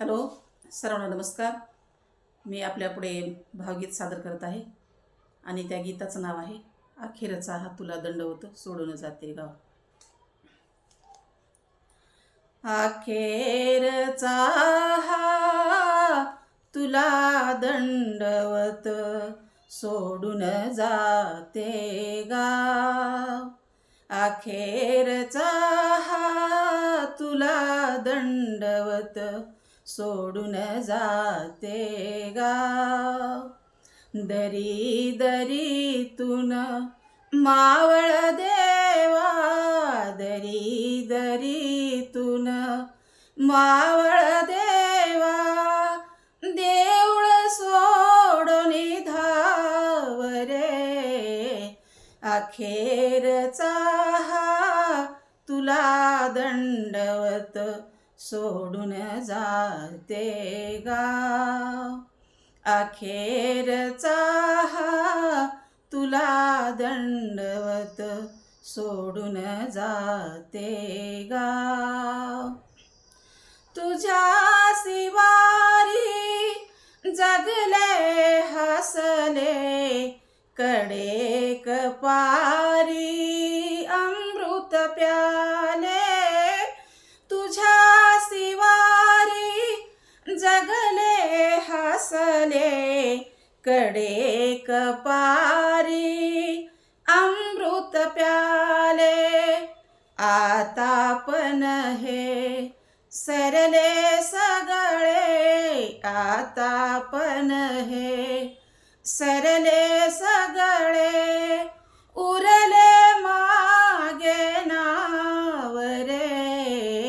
Hello सर्वांना नमस्कार. मी आपल्यापुढे भावगीत सादर करत आहे आणि त्या गीताचं नाव आहे अखेरचा हा तुला दंडवत सोडून जाते गाव. अखेरचा हा तुला दंडवत सोडून जाते गाव. अखेरचा हा तुला दंडवत सोडून जाते गाव. दरी दरीतून मावळ देवा. दरी दरीतून मावळ देवा. देऊळ सोडून धाव रे अखेरचा हा तुला दंडवत सोडून जाते गाव. अखेरचा हा तुला दंडवत सोडून जाते गाव. तुझ्या शिवारी जगले हसले कडे कडे कपारी अमृत प्याले आता पण हे सरले सगळे आता पण हे सरले सगळे उरले मागे नावरे रे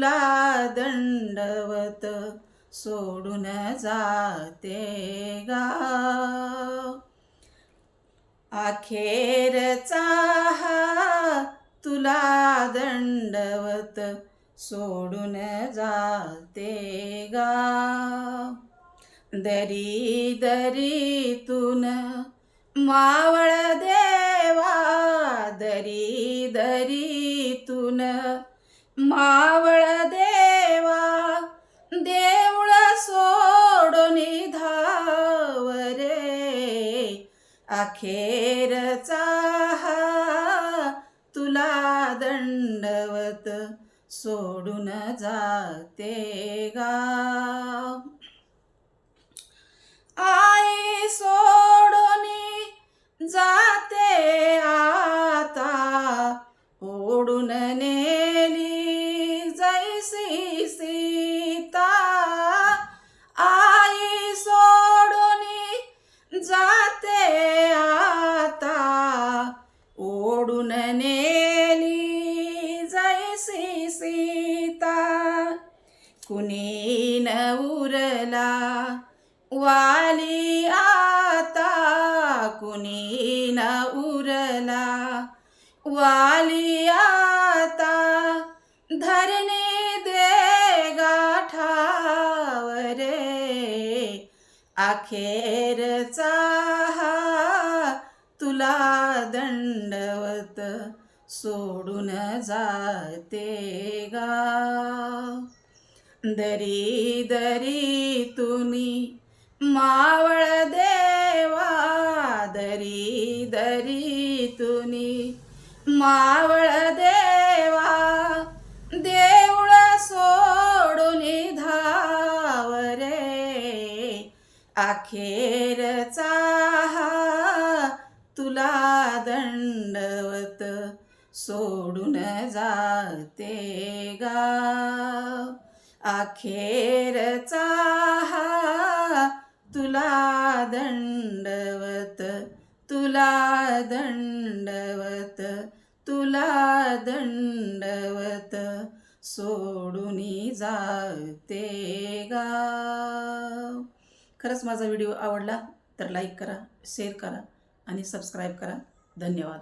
तुला दंडवत सोडून जाते गा अखेरचा हा तुला दंडवत सोडून जाते गा दरी दरीतून मावळ देवा दरी दरीतून मावळ अखेरचा हा तुला दंडवत सोडून जाते गाव आई सोडून जाते आता ओढून कुणी न उरला? वाली आता कुणी न उरला? वाली आता धरणी दे गाठाव रे. अखेरचा तुला दंडवत सोडून जाते गाव दरी दरी तुनी मावळ देवा दरी दरी तुनी मावळ देवा देऊळ सोडून धाव रे अखेरचा तुला दंडवत सोडून जाते गा. अखेरचा हा तुला दंडवत तुला दंडवत तुला दंडवत सोडून जाते गा. खरंच माझा व्हिडिओ आवडला तर लाईक करा शेअर करा आणि सबस्क्राईब करा. धन्यवाद.